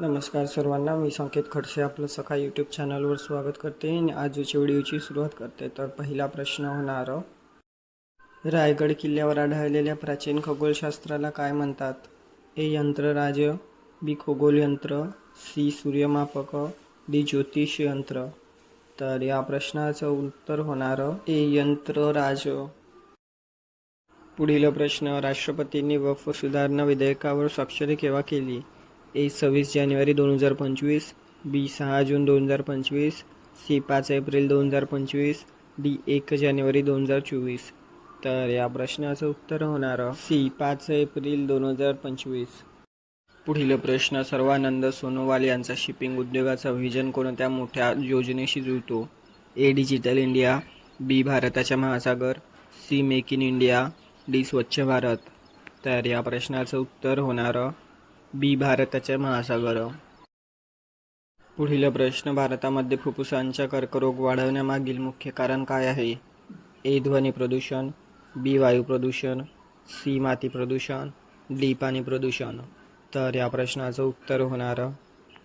नमस्कार सर्वांना मी संकेत खडसे आपलं सकाळ यूट्यूब चॅनलवर स्वागत करते आणि आजच्या व्हिडिओची सुरुवात करते. तर पहिला प्रश्न होणार रायगड किल्ल्यावर आढळलेल्या प्राचीन खगोलशास्त्राला काय म्हणतात? ए यंत्रराज बी खगोल यंत्र सी सूर्यमापक डी ज्योतिष यंत्र तर या प्रश्नाचं उत्तर होणार ए यंत्रराज. पुढील प्रश्न राष्ट्रपतींनी वक्फ सुधारणा विधेयकावर स्वाक्षरी केव्हा केली? ए सव्वीस जानेवारी दोन हजार पंचवीस बी सहा जून दोन हजार पंचवीस सी पाच एप्रिल दोन हजार पंचवीस डी एक जानेवारी दोन हजार चोवीस. तर या प्रश्नाचं उत्तर होणार सी पाच एप्रिल दोन हजार पंचवीस. पुढील प्रश्न सर्वानंद सोनोवाल यांचा शिपिंग उद्योगाचा व्हिजन कोणत्या मोठ्या योजनेशी जुळतो? ए डिजिटल इंडिया बी भारताच्या महासागर C make in India D Swachh Bharat. तर या प्रश्नाचं उत्तर होणार बी भारताच्या महासागर पुढील प्रश्न भारतामध्ये फुफ्फुसांचा कर्करोग वाढवण्यामागील मुख्य कारण काय आहे? ए ध्वनी प्रदूषण बी वायू प्रदूषण सी माती प्रदूषण डी पाणी प्रदूषण. तर या प्रश्नाचं उत्तर होणार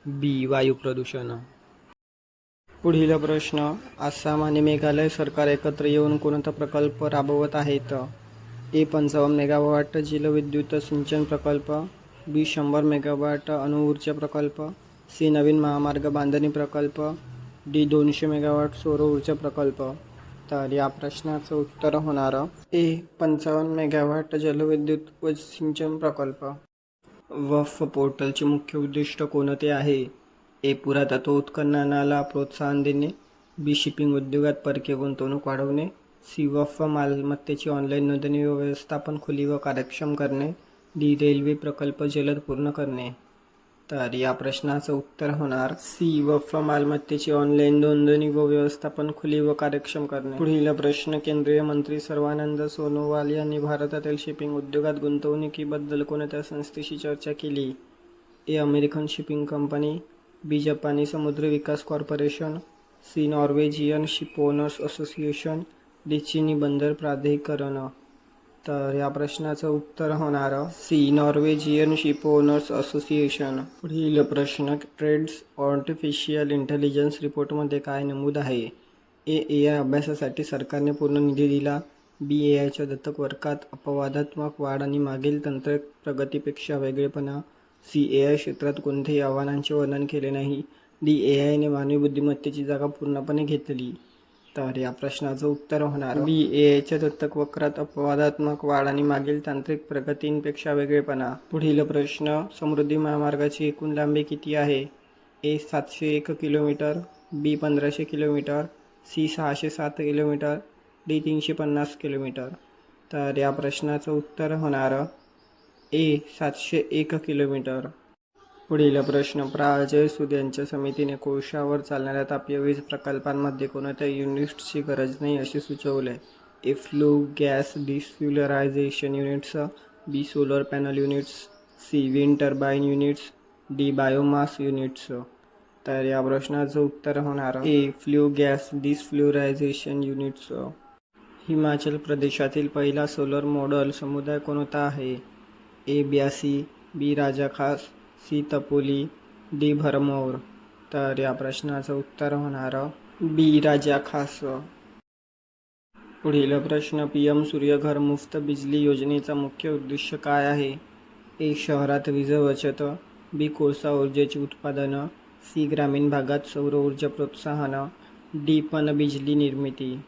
बी वायू प्रदूषण. पुढील प्रश्न आसाम आणि मेघालय सरकार एकत्र येऊन कोणता प्रकल्प राबवत आहेत? ए पंचावन्न मेगावॉट जलविद्युत सिंचन प्रकल्प बी शंभर मेगावॅट अणुऊर्जा प्रकल्प सी नवीन महामार्ग बांधणी प्रकल्प डी दोनशे मेगावॅट सौर ऊर्जा प्रकल्प. तर या प्रश्नाचं उत्तर होणार ए पंचावन्न मेगावॅट जलविद्युत व सिंचन प्रकल्प. वफ पोर्टलचे मुख्य उद्दिष्ट कोणते आहे? ए पुरातत्व उत्खननाला प्रोत्साहन देणे. बी शिपिंग उद्योगात परकीय गुंतवणूक वाढवणे. सी वफ मालमत्तेची ऑनलाईन नोंदणी व्यवस्थापन खुली व कार्यक्षम करणे. डी रेल्वे प्रकल्प जलद पूर्ण करणे. तर या प्रश्नाचं उत्तर होणार सी. वफ. मालमत्तेची ऑनलाईन नोंदणी व व्यवस्थापन खुली व कार्यक्षम करणे. पुढील प्रश्न केंद्रीय मंत्री सर्वानंद सोनोवाल यांनी भारतातील शिपिंग उद्योगात गुंतवणुकीबद्दल कोणत्या संस्थेशी चर्चा केली? A. American shipping company B. जपानी समुद्र विकास corporation C. Norwegian ship owners association D. चीनी बंदर प्राधिकरण. तर या प्रश्नाचं उत्तर होणार C Norwegian ship owners association. पुढील प्रश्न ट्रेड्स आर्टिफिशियल इंटेलिजन्स रिपोर्टमध्ये काय नमूद आहे? ए ए आय अभ्यासासाठी सरकारने पूर्ण निधी दिला. बी ए आयच्या दत्तक वर्गात अपवादात्मक वाढ आणि मागील तंत्र प्रगतीपेक्षा वेगळेपणा. सी ए आय क्षेत्रात कोणत्याही आव्हानांचे वर्णन केले नाही. डी ए आयने मानवी बुद्धिमत्तेची जागा पूर्णपणे घेतली. तर या प्रश्नाचं उत्तर होणार. बी ए आयच्या दत्तक वक्रात अपवादात्मक वाढ आणि मागील तांत्रिक प्रगतींपेक्षा वेगळेपणा. पुढील प्रश्न समृद्धी महामार्गाची एकूण लांबी किती आहे? ए सातशे एक किलोमीटर बी पंधराशे किलोमीटर सी सहाशे सात किलोमीटर डी तीनशे पन्नास किलोमीटर. तर या प्रश्नाचं उत्तर होणार ए सातशे एक किलोमीटर. पुढील प्रश्न. प्रा अजय सूद यांच्या समितीने कोळशावर चालणाऱ्या तापीय वीज प्रकल्पांमध्ये कोणत्या युनिट्सची गरज नाही असे सुचवले. A flue gas desulphurisation units B solar panel units C wind turbine units D biomass units. तर या प्रश्नाचं उत्तर होणार A flue gas desulphurisation units. Himachal प्रदेशातील पहिला सोलर मॉडल समुदाय कोणता आहे? ए ब्यासी बी राजा खास सी तपोली डी भरमौर. तर या प्रश्नाचं उत्तर होणार बी राजा खास पुढील प्रश्न पी एम सूर्यघर मुफ्त बिजली योजनेचा मुख्य उद्देश काय आहे? ए शहरात वीज बचत. बी कोळसा ऊर्जेचे उत्पादन. सी ग्रामीण भागात सौर ऊर्जा प्रोत्साहन. डी पण बिजली निर्मिती.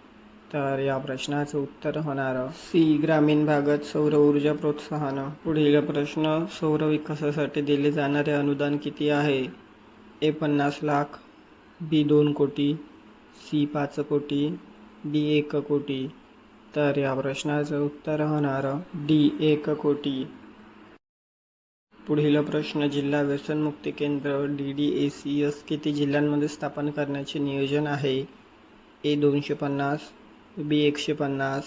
तर या प्रश्नाचं उत्तर होणार. सी. ग्रामीण भागात सौर ऊर्जा प्रोत्साहन. पुढील प्रश्न सौर विकासासाठी दिले जाणारे अनुदान किती आहे? ए पन्नास लाख बी दोन कोटी सी पाच कोटी डी एक कोटी. तर या प्रश्नाचं उत्तर होणार. डी एक कोटी. पुढील प्रश्न जिल्हा व्यसनमुक्ती केंद्र D D A C S किती जिल्ह्यांमध्ये स्थापन करण्याचे नियोजन आहे? ए दोनशे पन्नास बी एकशे पन्नास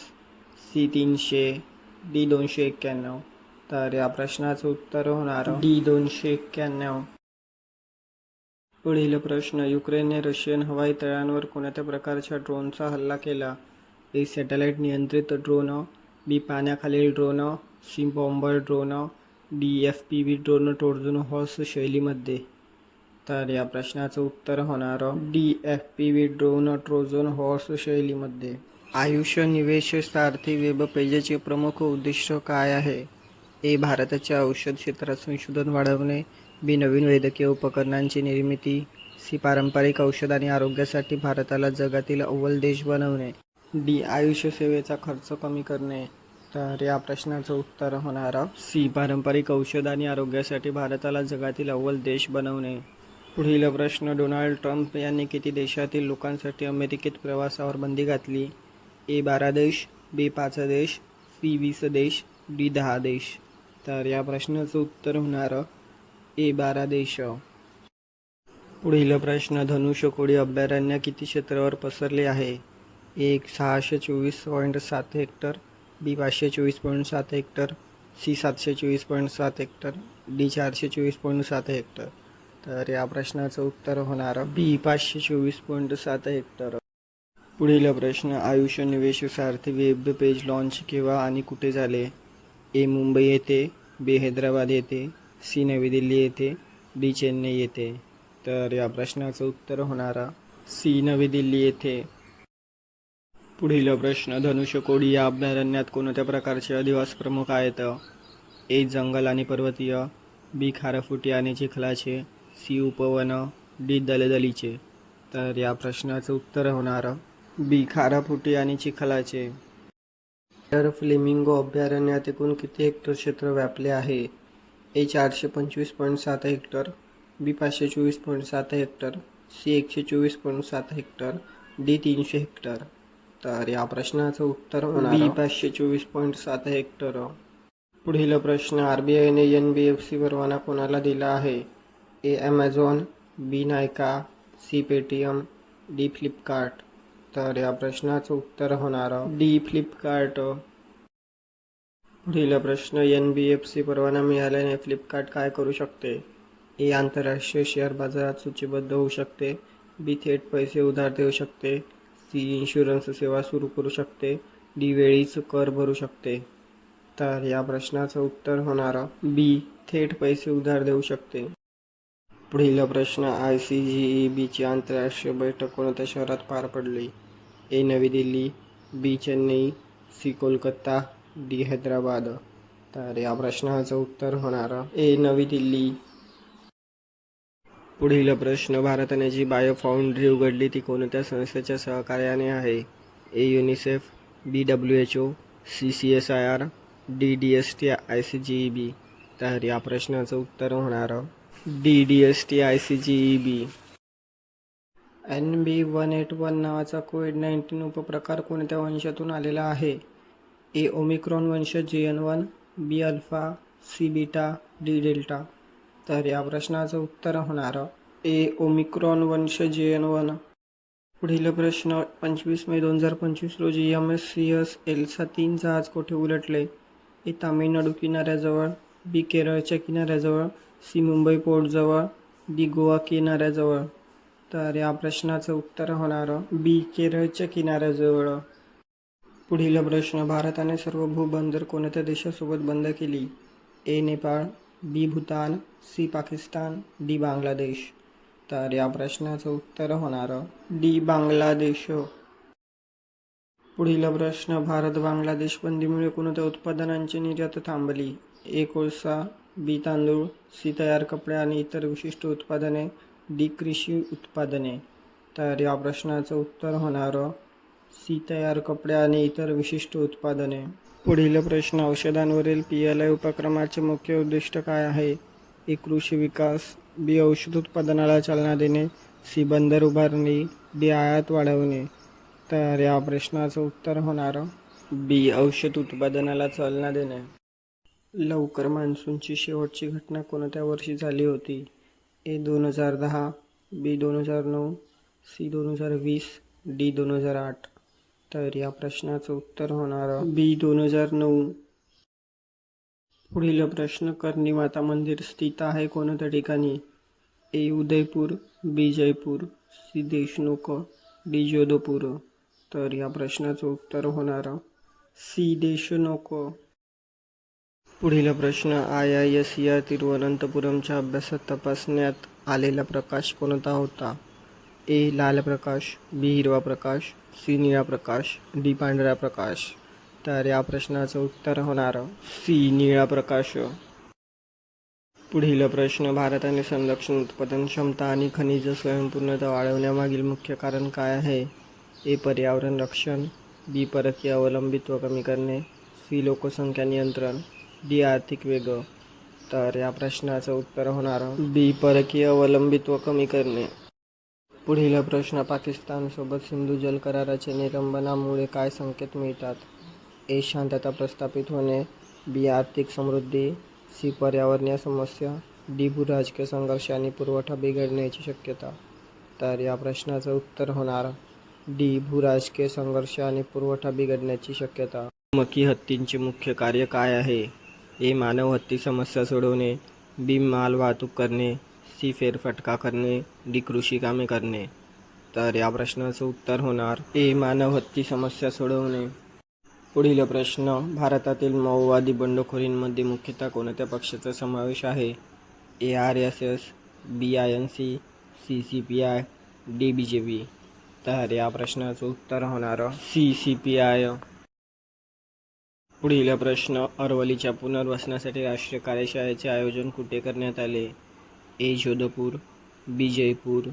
सी तीनशे डी दोनशे एक्क्याण्णव. तर या प्रश्नाचं उत्तर होणार. डी दोनशे एक्क्याण्णव. पुढील प्रश्न युक्रेनने रशियन हवाई तळांवर कोणत्या प्रकारच्या ड्रोनचा हल्ला केला? ए सॅटेलाईट नियंत्रित ड्रोन बी पाण्याखालील drone C bomber drone D F P V drone Trojan horse शैलीमध्ये. तर या प्रश्नाचं उत्तर होणार. D F P V drone Trojan horse शैलीमध्ये. आयुष्य निवेश सारथी वेब पेजेचे प्रमुख उद्दिष्ट काय आहे? ए भारताच्या औषध क्षेत्रात संशोधन वाढवणे. बी नवीन वैद्यकीय उपकरणांची निर्मिती. सी पारंपरिक औषध आणि आरोग्यासाठी भारताला जगातील अव्वल देश बनवणे. डी आयुष्य सेवेचा खर्च कमी करणे. तर या प्रश्नाचं उत्तर होणार सी पारंपरिक औषध आणि आरोग्यासाठी भारताला जगातील अव्वल देश बनवणे. पुढील प्रश्न डोनाल्ड ट्रम्प यांनी किती देशातील लोकांसाठी अमेरिकेत प्रवासावर बंदी घातली? ए बारा देश बी पाच देश सी वीस देश डी दहा देश. तर या प्रश्नाचं उत्तर होणार ए बारा देश. पुढील प्रश्न धनुष्यकोडी अभयारण्य किती क्षेत्रावर पसरले आहे? एक सहाशे चोवीस पॉईंट सात हेक्टर बी पाचशे चोवीस पॉईंट सात हेक्टर सी सातशे चोवीस पॉईंट सात हेक्टर डी चारशे चोवीस पॉईंट सात हेक्टर. तर या प्रश्नाचं उत्तर होणार बी पाचशे चोवीस पॉईंट सात हेक्टर. पुढील प्रश्न आयुष्य निवेश सारथी वेब पेज लॉन्च केव्हा आणि कुठे झाले? ए मुंबई येथे बी हैदराबाद येथे सी नवी दिल्ली येथे डी चेन्नई येथे तर या प्रश्नाचं उत्तर होणारा सी नवी दिल्ली येथे. पुढील प्रश्न धनुष्यकोडी या अभयारण्यात कोणत्या प्रकारचे अधिवास प्रमुख आहेत? ए जंगल आणि पर्वतीय बी खारफुटी आणि चिखलाचे सी उपवन डी दलदलीचे. तर या प्रश्नाचं उत्तर होणारं बी खाराफुटी आणि चिखलाचे. तर फ्लेमिंगो अभयारण्यात एकूण किती हेक्टर क्षेत्र व्यापले आहे? ए चारशे पंचवीस पॉईंट सात हेक्टर बी पाचशे चोवीस पॉईंट सात हेक्टर सी एकशे चोवीस पॉईंट सात हेक्टर डी तीनशे हेक्टर. तर या प्रश्नाचं उत्तर होणार. बी पाचशे चोवीस पॉईंट सात हेक्टर. पुढील प्रश्न आर बी आयने एन बी एफ सी परवाना कोणाला दिला आहे? A Amazon B Nykaa C Paytm D Flipkart. तर या प्रश्नाचं उत्तर होणार. D Flipkart. पुढील प्रश्न एन बी एफ सी परवाना मिळाल्याने फ्लिपकार्ट काय करू शकते? ए आंतरराष्ट्रीय शेअर बाजारात सूचीबद्ध होऊ शकते. बी थेट पैसे उधार देऊ शकते. सी इन्शुरन्स सेवा सुरू करू शकते. डी वेळीच कर भरू शकते. तर या प्रश्नाचं उत्तर होणार. बी थेट पैसे उधार देऊ शकते. पुढील प्रश्न आय सी जी ई बीची आंतरराष्ट्रीय बैठक कोणत्या शहरात पार पडली? A Navi Delhi B Chennai C Kolkata D Hyderabad. तर या प्रश्नाचं उत्तर होणार ए नवी दिल्ली. पुढील प्रश्न भारताने जी बायो फाउंड्री उघडली ती कोणत्या संस्थेच्या सहकार्याने आहे? A UNICEF B W H O C C S I R D D S T I C G E B. तर या प्रश्नाचं उत्तर होणार D D S T I C G E B. N B one eight one नावाचा Covid nineteen उपप्रकार कोणत्या वंशातून आलेला आहे? ए ओमिक्रॉन वंश J N one B alpha C beta D delta. तर या प्रश्नाचं उत्तर होणार. ए ओमिक्रॉन वंश जे एन वन. पुढील प्रश्न पंचवीस मे दोन हजार पंचवीस रोजी M S C S Elsa तीन जहाज कोठे उलटले? ए तामिळनाडू किनाऱ्याजवळ बी केरळच्या किनाऱ्याजवळ सी मुंबई पोर्टजवळ डी गोवा किनाऱ्याजवळ. तर या प्रश्नाचं उत्तर होणार बी केरळच्या किनाऱ्याजवळ. पुढील प्रश्न भारताने सर्व भूबंदर कोणत्या देशासोबत बंद केली? A Nepal B Bhutan C Pakistan D Bangladesh. तर या प्रश्नाचं उत्तर होणार डी बांगलादेश. पुढील प्रश्न भारत बांगलादेश बंदीमुळे कोणत्या उत्पादनांची निर्यात थांबली? ए कोळसा बी तांदूळ सी तयार कपडे आणि इतर विशिष्ट उत्पादने. डी कृषी उत्पादने. तर या प्रश्नाचं उत्तर होणार सी तयार कपडे आणि इतर विशिष्ट उत्पादने. पुढील प्रश्न औषधांवरील पी एल आय उपक्रमाचे मुख्य उद्दिष्ट काय आहे? ए कृषी विकास बी औषध उत्पादनाला चालना देणे सी बंदर उभारणी डी आयात वाढवणे. तर या प्रश्नाचं उत्तर होणार बी औषध उत्पादनाला चालना देणे. लवकर मान्सूनची शेवटची घटना कोणत्या वर्षी झाली होती? ए दोन हजार दहा बी दोन हजार नऊ सी दोन हजार वीस डी दोन हजार आठ. तर या प्रश्नाचं उत्तर होणार बी दोन हजार नऊ. पुढील प्रश्न करणी माता मंदिर स्थित आहे कोणत्या ठिकाणी? A Udaipur B Jaipur C Deshmukh D Jodhpur. तर या प्रश्नाचं उत्तर होणार सी देशमुख. पुढील प्रश्न आय आय एस या तिरुवनंतपुरमच्या अभ्यासात तपासण्यात आलेला प्रकाश कोणता होता? ए. लाल प्रकाश बी हिरवा प्रकाश सी निळा प्रकाश डी पांढरा प्रकाश. तर या प्रश्नाचं उत्तर होणार सी निळा प्रकाश. पुढील प्रश्न भारताने संरक्षण उत्पादन क्षमता आणि खनिज स्वयंपूर्णता वाढवण्यामागील मुख्य कारण काय आहे? ए. पर्यावरण रक्षण बी परकीय अवलंबित्व कमी करणे सी लोकसंख्या नियंत्रण. डी आर्थिक वेग तर या प्रश्नाचं उत्तर होणार बी परकीय अवलंबित्व कमी करणे. पुढील प्रश्न पाकिस्तानसोबत सिंधू जल कराराच्या निलंबनामुळे काय संकेत मिळतात? ए शांतता प्रस्थापित होणे. बी आर्थिक समृद्धी. सी पर्यावरणीय समस्या. डी भू राजकीय संघर्ष आणि पुरवठा बिघडण्याची शक्यता. तर या प्रश्नाचं उत्तर होणार डी भू राजकीय संघर्ष आणि पुरवठा बिघडण्याची शक्यता. मकी हत्तींचे मुख्य कार्य काय आहे? ए मानव हत्ती समस्या सोडवणे बी माल वाहतूक करणे सी फेरफटका करणे डी कृषी कामे करणे. तर या प्रश्नाचं उत्तर होणार ए मानव हत्ती समस्या सोडवणे. पुढील प्रश्न भारतातील माओवादी बंडखोरींमध्ये मुख्यतः कोणत्या पक्षाचा समावेश आहे? A R S S B I N C C C P I D B J P. तर या प्रश्नाचं उत्तर होणार सी सी पी आय. पुढील प्रश्न अरवलीच्या पुनर्वसनासाठी राष्ट्रीय कार्यशाळेचे आयोजन कुठे करण्यात आले? A. Jodhpur B. Jaipur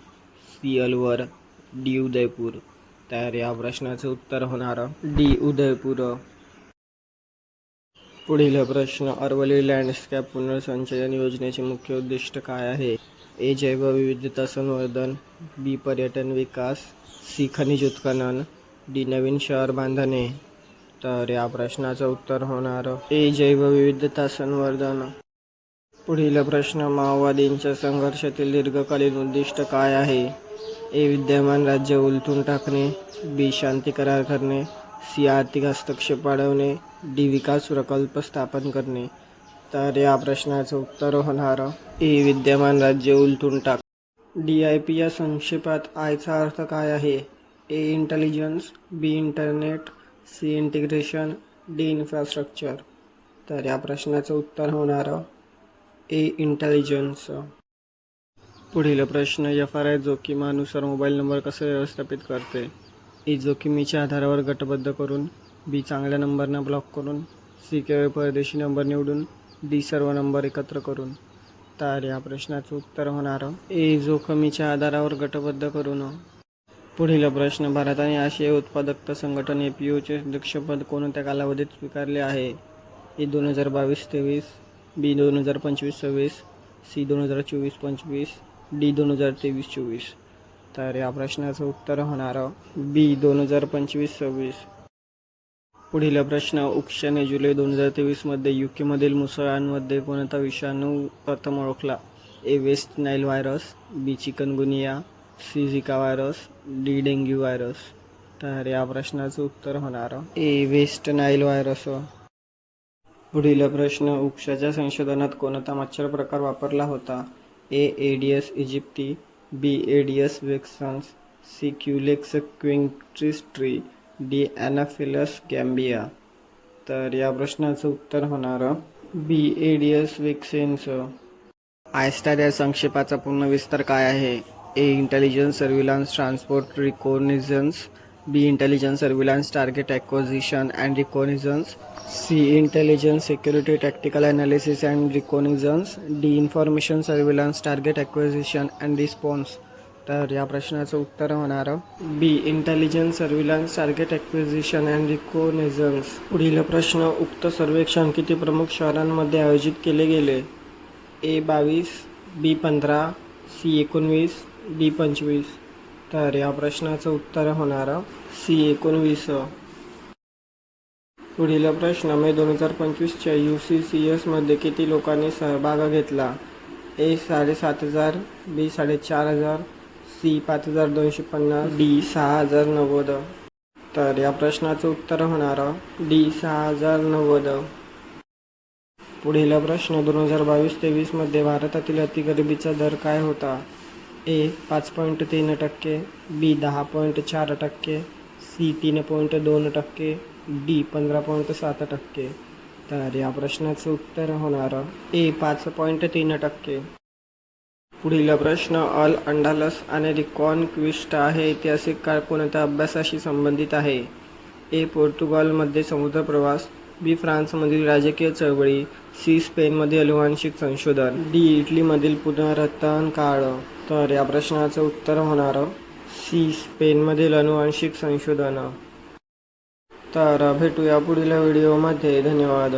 C. Alwar D. Udaipur. तर या प्रश्नाचं उत्तर होणार डी. उदयपूर. पुढील प्रश्न अरवली लँडस्कॅप पुनर्संचयन योजनेचे मुख्य उद्दिष्ट काय आहे? ए. जैवविविधता संवर्धन बी. पर्यटन विकास सी. खनिज उत्खनन डी. नवीन शहर बांधणे. तर या प्रश्नाचं उत्तर होणार. ए जैवविविधता संवर्धन. पुढील प्रश्न माओवादींच्या संघर्षातील दीर्घकालीन उद्दिष्ट काय आहे? ए विद्यमान राज्य उलथून टाकणे. बी शांती करार करणे. सी आर्थिक हस्तक्षेप वाढवणे. डी विकास प्रकल्प स्थापन करणे. तर या प्रश्नाचं उत्तर होणार. ए विद्यमान राज्य उलथून टाक. डी आय पी या संक्षेपात आयचा अर्थ काय आहे? A intelligence B internet C integration D infrastructure. तर या प्रश्नाचं उत्तर होणार ए इंटेलिजन्स. पुढील प्रश्न एफ आर आय जोखीमानुसार मोबाईल नंबर कसे व्यवस्थापित करते? ए जोखमीच्या आधारावर गटबद्ध करून बी चांगल्या नंबरना ब्लॉक करून सी केवळ परदेशी नंबर निवडून डी सर्व नंबर एकत्र करून. तर या प्रश्नाचं उत्तर होणार ए जोखमीच्या आधारावर गटबद्ध करून. पुढील प्रश्न भारताने आशियाई उत्पादकता संघटन ए पी ओचे अध्यक्षपद कोणत्या कालावधीत स्वीकारले आहे? ए दोन हजार बावीस तेवीस बी दोन हजार पंचवीस सव्वीस सी दोन हजार चोवीस पंचवीस डी दोन हजार तेवीस चोवीस. तर या प्रश्नाचं उत्तर होणार बी दोन हजार पंचवीस सव्वीस. पुढील प्रश्न उक्षाने जुलै दोन हजार तेवीसमध्ये यू केमधील मुसळांमध्ये कोणता विषाणू प्रथम ओळखला? A West Nile virus B chikungunya C Zika virus D dengue virus तर या प्रश्नाचं उत्तर होणार. ए वेस्ट नाईल व्हायरस पुढील प्रश्न उपशाच्या संशोधनात कोणता मच्छर प्रकार वापरला होता? A Aedes aegypti B Aedes vexans C Culex क्विंट्रिस्ट्री D Anopheles gambiae तर या प्रश्नाचं उत्तर होणार. बी एडियस वेक्सेन्स आयस्टार या संक्षेपाचा पूर्ण विस्तार काय आहे? A intelligence surveillance transport reconnaissance B intelligence surveillance target acquisition and reconnaissance C intelligence security tactical analysis and reconnaissance D information surveillance target acquisition and response तर या प्रश्नाचं उत्तर होणार. B intelligence surveillance target acquisition and reconnaissance पुढील प्रश्न उक्त सर्वेक्षण किती प्रमुख शहरांमध्ये आयोजित केले गेले? ए बावीस बी पंधरा सी एकोणवीस डी पंचवीस. तर या प्रश्नाचं उत्तर होणार सी एकोणवीस. पुढील प्रश्न मे दोन हजार पंचवीसच्या यू सी सी एसमध्ये किती लोकांनी सहभाग घेतला? ए साडेसात हजार बी साडेचार हजार सी पाच हजार दोनशे पन्नास डी सहा हजार नव्वद. तर या प्रश्नाचं उत्तर होणार डी सहा हजार नव्वद. पुढील प्रश्न दोन हजार बावीस तेवीसमध्ये भारतातील अतिगरिबीचा दर काय होता? ए पाच पॉईंट तीन टक्के बी दहा पॉईंट चार टक्के सी तीन पॉईंट दोन टक्के डी पंधरा पॉईंट सात टक्के. तर या प्रश्नाचं उत्तर होणार ए पाच पॉईंट तीन टक्के. पुढील प्रश्न अल अंडालस आणि रिकॉनक्विस्टा आहे? ऐतिहासिक काळ कोणत्या अभ्यासाशी संबंधित आहे? ए पोर्तुगालमध्ये समुद्रप्रवास बी फ्रान्समधील राजकीय चळवळी सी स्पेनमध्ये अनुवांशिक संशोधन डी इटलीमधील पुनरुत्थान काळ. तर या प्रश्नाचं उत्तर होणार सी स्पेनमधील अनुवांशिक संशोधन. तर भेटूया पुढील व्हिडिओमध्ये. धन्यवाद.